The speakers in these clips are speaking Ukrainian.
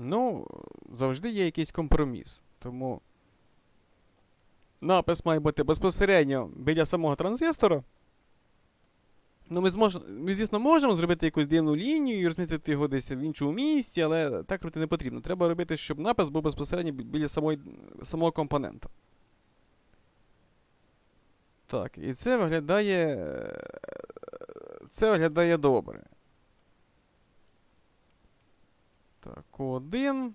Ну, завжди є якийсь компроміс. Тому напис має бути безпосередньо біля самого транзистора. Ну, ми, змож... ми, звісно, можемо зробити якусь дивну лінію і розмістити його десь в іншому місці, але так робити не потрібно. Треба робити, щоб напис був безпосередньо біля самої... самого компонента. Так, і це виглядає. Це виглядає добре. Так, один.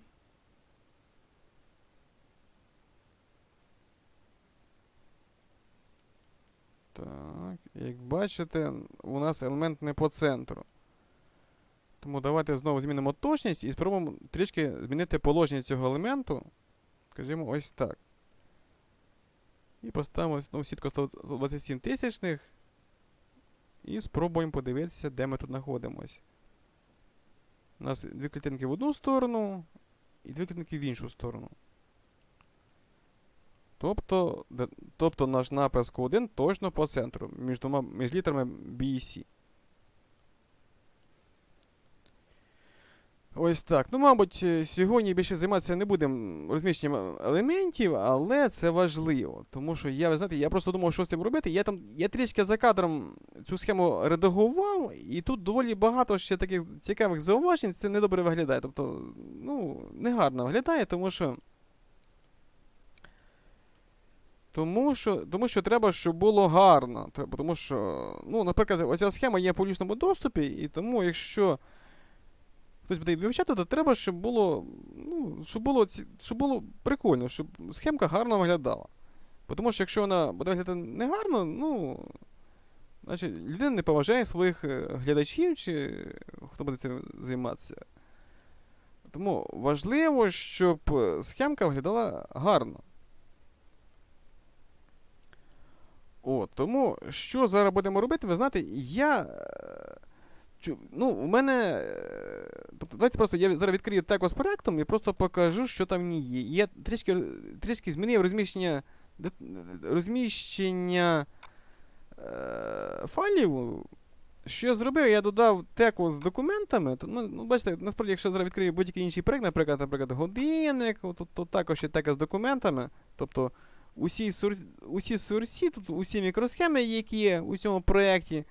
Так, як бачите, у нас елемент не по центру. Тому давайте знову змінимо точність і спробуємо трішки змінити положення цього елементу. Скажімо, ось так. І поставимо знову сітку 127 тисячних. І спробуємо подивитися, де ми тут знаходимося. У нас дві клітинки в одну сторону і дві клітинки в іншу сторону. Тобто, тобто наш напис Q1 точно по центру, між, двома, між літерами B і C. Ось так. Ну, мабуть, е, сьогодні більше займатися не будемо розміщенням елементів, але це важливо. Тому що я, ви знаєте, я просто думав, що з цим робити. Я там я трішки за кадром цю схему редагував, і тут доволі багато ще таких цікавих зауважень, це недобре виглядає. Тобто, ну, негарно виглядає, тому що. Тому що, тому що треба, щоб було гарно. Тому що, ну, наприклад, оця схема є в публічному доступі, і тому, якщо хтось буде вивчати, то треба, щоб було, ну, щоб було, щоб було прикольно, щоб схемка гарно виглядала. Тому що якщо вона буде виглядати негарно, ну. Значить, людина не поважає своїх е, глядачів, чи хто буде цим займатися. Тому важливо, щоб е, схемка виглядала гарно. От, тому що зараз будемо робити, ви знаєте, я. Ну, у мене. е, Тобто, давайте просто я зараз відкрию теку з проектом і просто покажу, що там в є. Я трішки, трішки змінив розміщення, розміщення е, файлів. Що я зробив? Я додав теку з документами. То, ну, ну, бачите, насправді, якщо я зараз відкрию будь-який інший проект, наприклад, наприклад, годинник, то, то також є тека з документами. Тобто усі, сур... усі сурсі, тут усі мікросхеми, які є у цьому проєкті.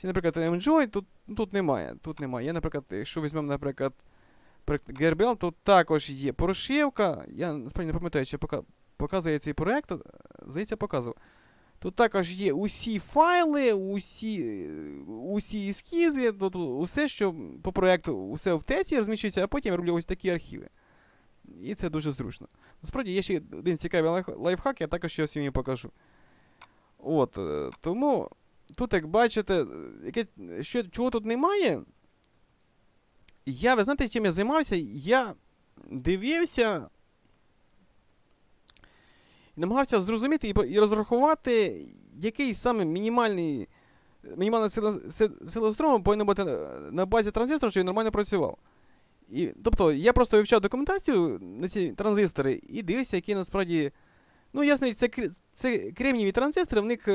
Чи, наприклад, MJOY, тут, тут немає. Тут немає. Я, наприклад, якщо візьмемо, наприклад, GRBL, тут також є прошивка. Я насправді не пам'ятаю, чи пока... показує цей проєкт. Здається, показував. Тут також є усі файли, усі, усі ескізи, тут усе, що по проєкту, усе в теці розміщується, а потім я роблю ось такі архіви. І це дуже зручно. Насправді є ще один цікавий лайфхак, я також ще сьогодні покажу. От, е, тому тут, як бачите, е, яке, що, чого тут немає. Я, ви знаєте, чим я займався? Я дивився і намагався зрозуміти і, і розрахувати, який саме мінімальний. Мінімальна сила, сила струму повинна бути на- базі транзистора, щоб він нормально працював. І, тобто, я просто вивчав документацію на ці транзистори і дивився, які насправді. Ну, ясно, це, це кремнієві транзистори, в них.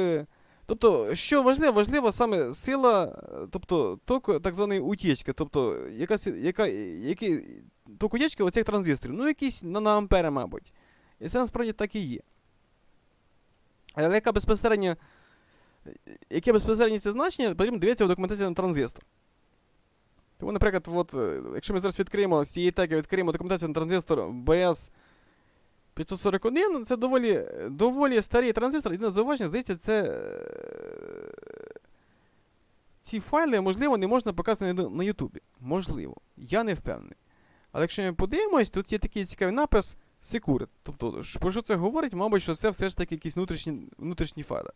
Тобто, що важливо, важливо саме сила, е, тобто ток так званої утічки, тобто яка, си- яка, які, ток утічки оцих транзисторів, ну якісь наноампери, мабуть. І це насправді так і є. Але яка безпосередньо, яке безпосередньо це значення, потрібно дивитися в документації на транзистор. Тому, наприклад, от, е, якщо ми зараз відкриємо з цієї теги, відкриємо документацію на транзистор BS 541, це доволі, доволі старий транзистор. Єдине зауваження, здається, це. е, Ці файли, можливо, не можна показати на, Ютубі. Можливо. Я не впевнений. Але якщо ми подивимось, тут є такий цікавий напис Secure. Тобто, про що це говорить? Мабуть, що це все ж таки якісь внутрішні, внутрішні файли.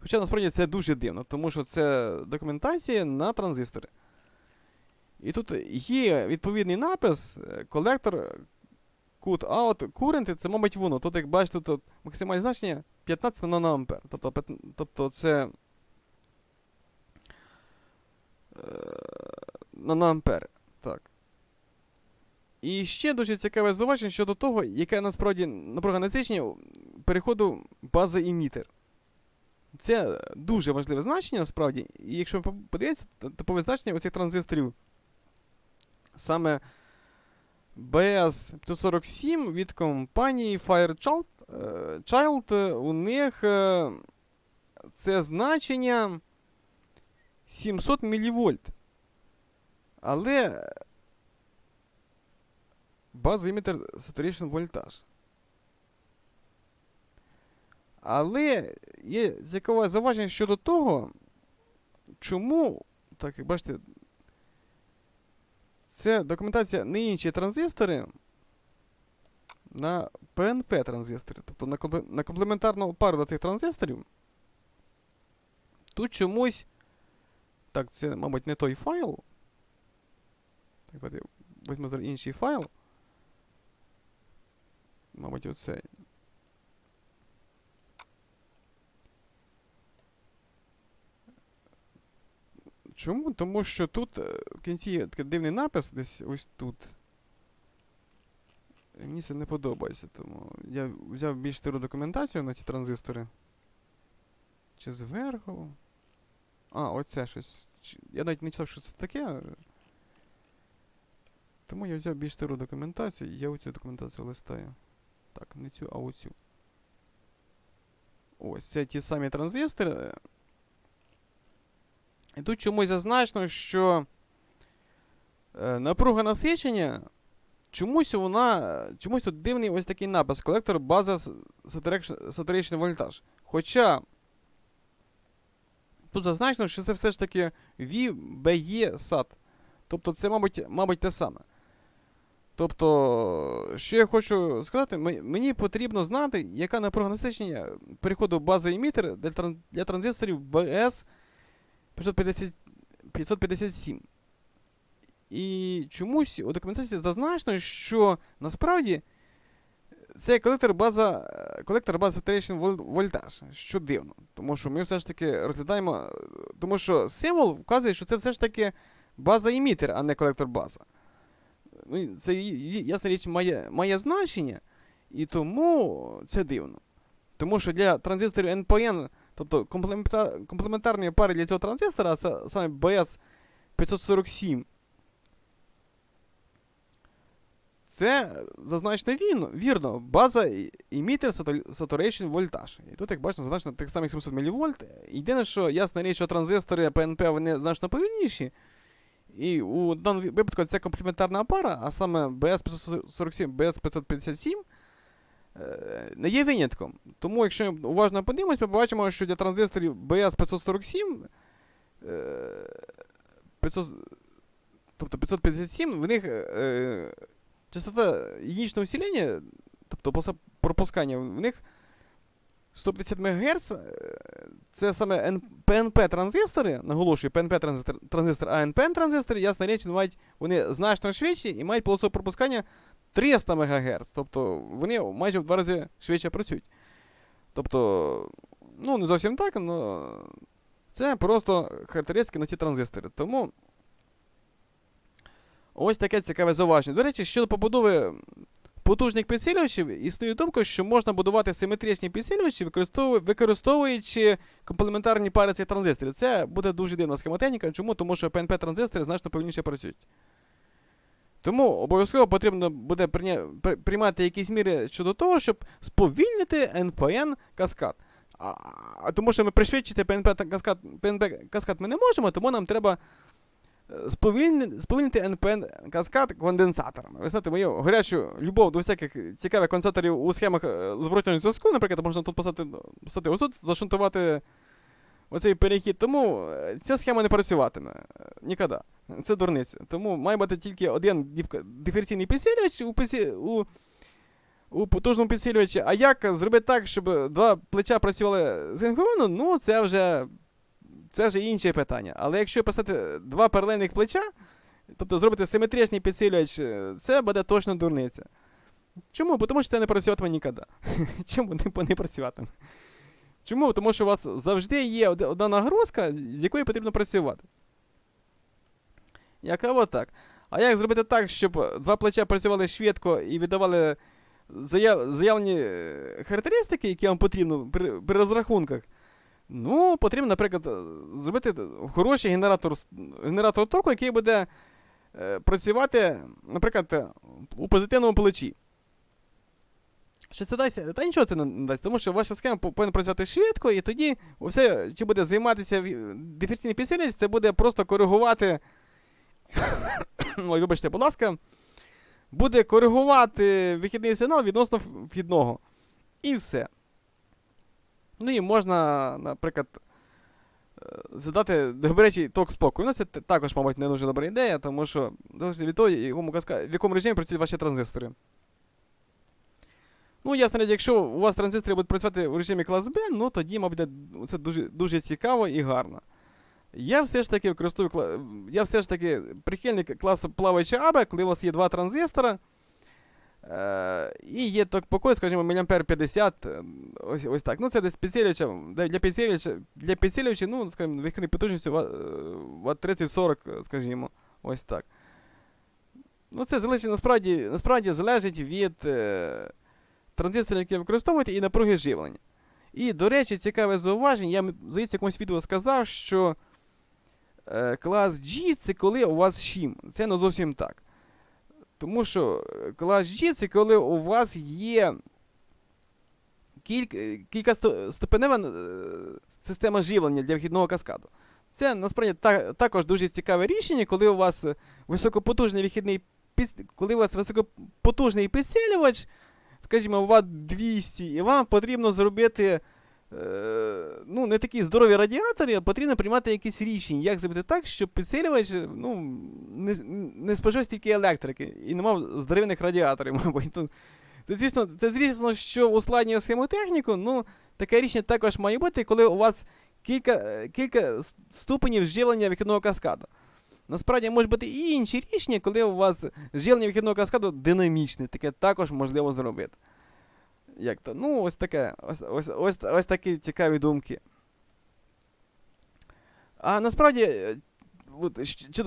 Хоча насправді це дуже дивно, тому що це документація на транзистори. І тут є відповідний напис, е, колектор cut out current, це, мабуть, воно. Тут, як бачите, тут максимальне значення 15 наноампер. Тобто, тобто це. е, Наноампери. Так. І ще дуже цікаве зауваження щодо того, яке насправді напруга насичення переходу база емітер. Це дуже важливе значення, насправді. І якщо ви подивитися, типове значення оцих транзисторів саме BS547 від компанії Firechild. Е, Child, у них е, це значення 700 мВ. Але базовий емітер saturation voltage. Але є цікаве зауваження щодо того, чому, так як бачите, це документація не інші транзистори на PNP транзистори, тобто на, на комплементарну пару до тих транзисторів. Тут чомусь. Так, це, мабуть, не той файл. Так, візьмемо зараз інший файл. Мабуть, оцей. Чому? Тому що тут е, в кінці такий дивний напис десь ось тут. І Мені це не подобається, тому я взяв більш стару документацію на ці транзистори. Чи зверху? А, оце щось. Я навіть не читав, що це таке. Тому я взяв більш стару документацію, і я оцю документацію листаю. Так, не цю, а оцю. Ось, це ті самі транзистори. І тут чомусь зазначено, що е, напруга насичення, чомусь вона. Чомусь тут дивний ось такий напис. Колектор база с- saturation saturation. Хоча тут зазначено, що це все ж таки VBE SAT. Тобто це, мабуть, мабуть, те саме. Тобто, що я хочу сказати, мені потрібно знати, яка напруга насичення переходу бази емітер для транзисторів BS 550, 557. І чомусь у документації зазначено, що насправді це колектор база, колектор база vol- voltage, що дивно. Тому що ми все ж таки розглядаємо. Тому що символ вказує, що це все ж таки база емітер, а не колектор база. Ну, це ясна річ має, має значення, і тому це дивно. Тому що для транзисторів NPN, тобто комплементар, комплементарні пари для цього транзистора, це саме BS 547. Це зазначено вірно. База emitter saturation voltage. І тут, як бачите, зазначено тих самих 700 мВ. Єдине, що ясна річ, що транзистори PNP вони значно повільніші. І у даному випадку це комплементарна пара, а саме BS547, BS557 е, не є винятком. Тому, якщо уважно подивимось, ми побачимо, що для транзисторів BS547, е, 500, тобто 557, в них е, частота єдинічного усилення, тобто пропускання, в них 150 МГц, е, це саме PNP транзистори, наголошую, PNP транзистор, а NPN транзистори, ясна річ, мають, вони значно швидші і мають полосове пропускання 300 МГц. Тобто вони майже в два рази швидше працюють. Тобто, ну, не зовсім так, але це просто характеристики на ці транзистори. Тому ось таке цікаве зауваження. До речі, щодо побудови потужних підсилювачів, існує думка, що можна будувати симетричні підсилювачі, використовуючи комплементарні пари цих транзисторів. Це буде дуже дивна схемотехніка. Чому? Тому що PNP транзистори значно повільніше працюють. Тому обов'язково потрібно буде приймати якісь міри щодо того, щоб сповільнити NPN каскад. А, тому що ми пришвидшити PNP та каскад, ми не можемо, тому нам треба сповільнити, NPN каскад конденсаторами. Ви знаєте, мою гарячу любов до всяких цікавих конденсаторів у схемах е, зворотнього зв'язку, наприклад, можна тут поставити, поставити ось зашунтувати оцей перехід. Тому е, ця схема не працюватиме е, ніколи. Це дурниця. Тому має бути тільки один диф- диференційний підсилювач у, підсі- у, у потужному підсилювачі. А як зробити так, щоб два плеча працювали синхронно, ну це вже, це вже інше питання. Але якщо поставити два паралельних плеча, тобто зробити симетричний підсилювач, е, це буде точно дурниця. Чому? Бо Тому що це не працюватиме ніколи. Чому не, працюватиме? Чому? Тому що у вас завжди є одна нагрузка, з якою потрібно працювати. Яка отак. А як зробити так, щоб два плеча працювали швидко і видавали заяв... заявлені е, характеристики, які вам потрібно при, при розрахунках? Ну, потрібно, наприклад, е, зробити хороший генератор, генератор току, який буде е, працювати, наприклад, е, у позитивному плечі. Що це дасть? Та нічого це не дасть, тому що ваша схема повинна працювати швидко, і тоді все, чи буде займатися диференційний підсилювач, це буде просто коригувати. Ой, вибачте, будь ласка. Буде коригувати вихідний сигнал відносно вхідного. І все. Ну і можна, наприклад, е, задати добрячий ток спокою. Ну, це також, мабуть, не дуже добра ідея, тому що від того, в якому режимі працюють ваші транзистори. Ну, ясно, якщо у вас транзистори будуть працювати в режимі клас B, ну тоді, мабуть, це дуже, дуже цікаво і гарно. Я все ж таки використовую я все ж таки прихильник класу плаваюча АБ, коли у вас є два транзистора. Е, і є так покой, скажімо, мА 50, е, ось, ось так. Ну, це десь підсилювача, для підсилювача, для підсилювача, ну, скажімо, вихідної потужністю ва- е, 30-40, е, скажімо, ось так. Ну, це залежить, насправді, насправді залежить від е, транзисторів, які використовуєте, і напруги живлення. І, до речі, цікаве зауваження, я, здається, в якомусь відео сказав, що е, клас G це коли у вас шім. Це не зовсім так. Тому що е, клас G це коли у вас є кілька, кількаступенева е, система живлення для вхідного каскаду. Це насправді та, також дуже цікаве рішення, коли у вас е, високопотужний вихідний коли у вас високопотужний підсилювач, скажімо, ватт 200, і вам потрібно зробити е, ну, не такі здорові радіатори, потрібно приймати якісь рішення, як зробити так, щоб підсилювач е, ну, не, не спожив стільки електрики і не мав здорових радіаторів, мабуть. Це, звісно, це, звісно, що ускладнює схемотехніку, ну, таке рішення також має бути, коли у вас кілька, е, кілька ступенів живлення вихідного каскаду. Насправді може бути і інші рішення, коли у вас живлення вихідного каскаду динамічне, таке також можливо зробити. Як то? Ну, ось таке. Ось, ось, ось, ось такі цікаві думки. А насправді, е, от,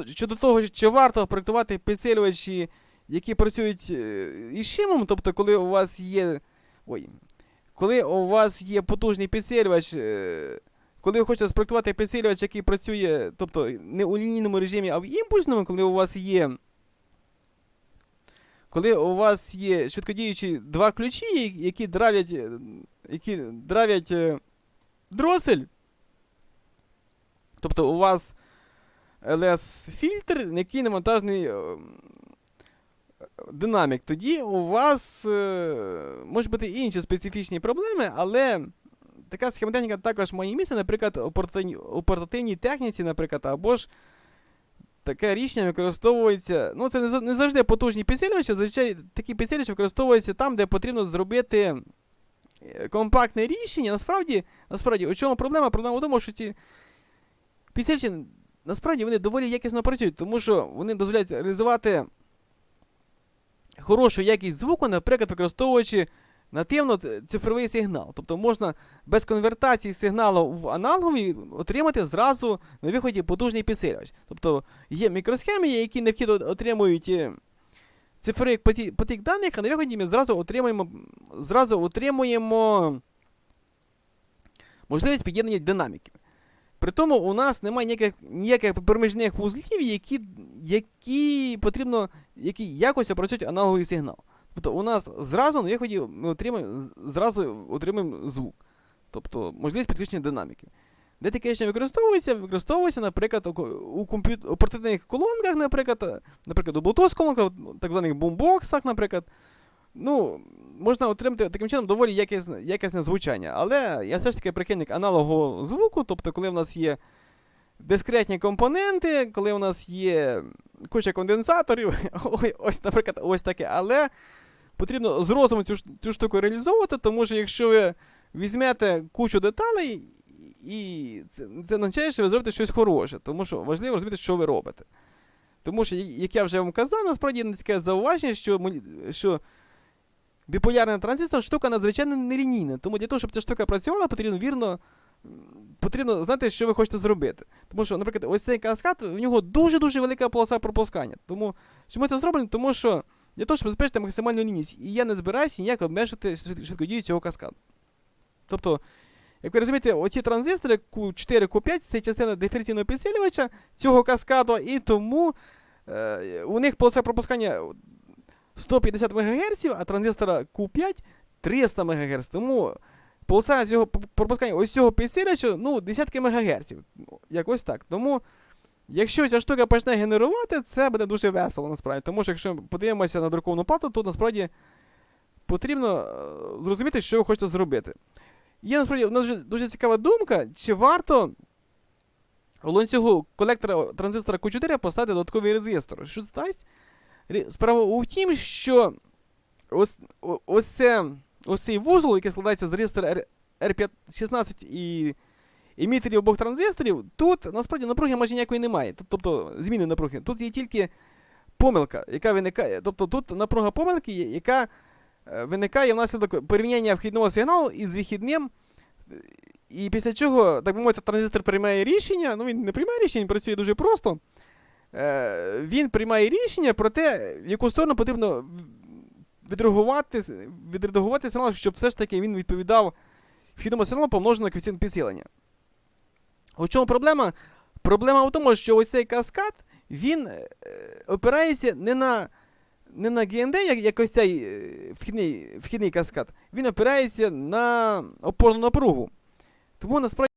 щодо, того, чи варто проєктувати підсилювачі, які працюють е, із шимом, тобто, коли у вас є. Ой. Коли у вас є потужний підсилювач, е, коли ви хочете спроектувати підсилювач, який працює, тобто не у лінійному режимі, а в імпульсному, коли у вас є. Коли у вас є швидкодіючі два ключі, які дравлять, е, які дравлять е, дросель. Тобто у вас LS-фільтр, який навантажений е, динамік. Тоді у вас можуть бути інші специфічні проблеми, але така схемотехніка також має місце, наприклад, у портативній техніці, наприклад, або ж таке рішення використовується. Ну, це не, завжди потужні підсилювачі, зазвичай такі підсилювачі використовуються там, де потрібно зробити е, компактне рішення. Насправді, насправді, у чому проблема? Проблема в тому, що ці підсилювачі, насправді, вони доволі якісно працюють, тому що вони дозволяють реалізувати хорошу якість звуку, наприклад, використовуючи нативно цифровий сигнал. Тобто можна без конвертації сигналу в аналоговий отримати зразу на виході потужний підсилювач. Тобто є мікросхеми, які необхідно отримують е, цифровий потік даних, а на виході ми зразу отримуємо, зразу отримуємо можливість під'єднання динаміків. При тому у нас немає ніяких, ніяких проміжних вузлів, які, які потрібно, які якось опрацюють аналоговий сигнал. Тобто у нас зразу на виході ми отримаємо, зразу отримаємо звук. Тобто можливість підключення динаміки. Де таке рішення використовується? Використовується, наприклад, у, ко- у, комп'ют... у портативних колонках, наприклад, е, наприклад, у Bluetooth колонках, так званих бумбоксах, наприклад. Ну, можна отримати таким чином доволі якісне, якісне звучання. Але я все ж таки прихильник аналогового звуку, тобто, коли в нас є дискретні компоненти, коли у нас є куча конденсаторів, ось, наприклад, ось таке. Але потрібно з розумом цю, цю штуку реалізовувати, тому що якщо ви візьмете кучу деталей, і це, це означає, що ви зробите щось хороше, тому що важливо розуміти, що ви робите. Тому що, як я вже вам казав, насправді є таке зауваження, що, що біполярний транзистор штука надзвичайно нелінійна. Тому для того, щоб ця штука працювала, потрібно вірно. Потрібно знати, що ви хочете зробити. Тому що, наприклад, ось цей каскад, у нього дуже-дуже велика полоса пропускання. Тому чому це зроблено? Тому що для того, щоб забезпечити максимальну лінійність. І я не збираюся ніяк обмежити швидкодію цього каскаду. Тобто, як ви розумієте, оці транзистори Q4, Q5 це частина диференційного підсилювача цього каскаду, і тому е, у них полоса пропускання 150 МГц, а транзистора Q5 300 МГц. Тому полоса цього пропускання ось цього підсилювача, ну, десятки МГц. Якось так. Тому, якщо ця штука почне генерувати, це буде дуже весело насправді. Тому що якщо подивимося на друковану плату, то насправді потрібно е, зрозуміти, що ви хочете зробити. Є насправді у дуже, дуже цікава думка, чи варто у ланцюгу колектора транзистора Q4 поставити додатковий резистор. Що це дасть? Справа у тім, що ось, ось, це, ось цей вузол, який складається з резистора R, R16 і емітерів обох транзисторів, тут насправді напруги майже ніякої немає. Тобто зміни напруги. Тут є тільки помилка, яка виникає. Тобто тут напруга помилки, яка е, виникає внаслідок порівняння вхідного сигналу із вихідним. І після чого, так би мовити, транзистор приймає рішення. Ну, він не приймає рішення, він працює дуже просто. Е, Він приймає рішення про те, в яку сторону потрібно в- відреагувати, відредагувати сигнал, щоб все ж таки він відповідав вхідному сигналу помножено на коефіцієнт підсилення. У чому проблема? Проблема в тому, що ось цей каскад, він е, опирається не на, не на ГНД, як, як ось цей е, вхідний, вхідний каскад, він опирається на опорну напругу. Тому насправді.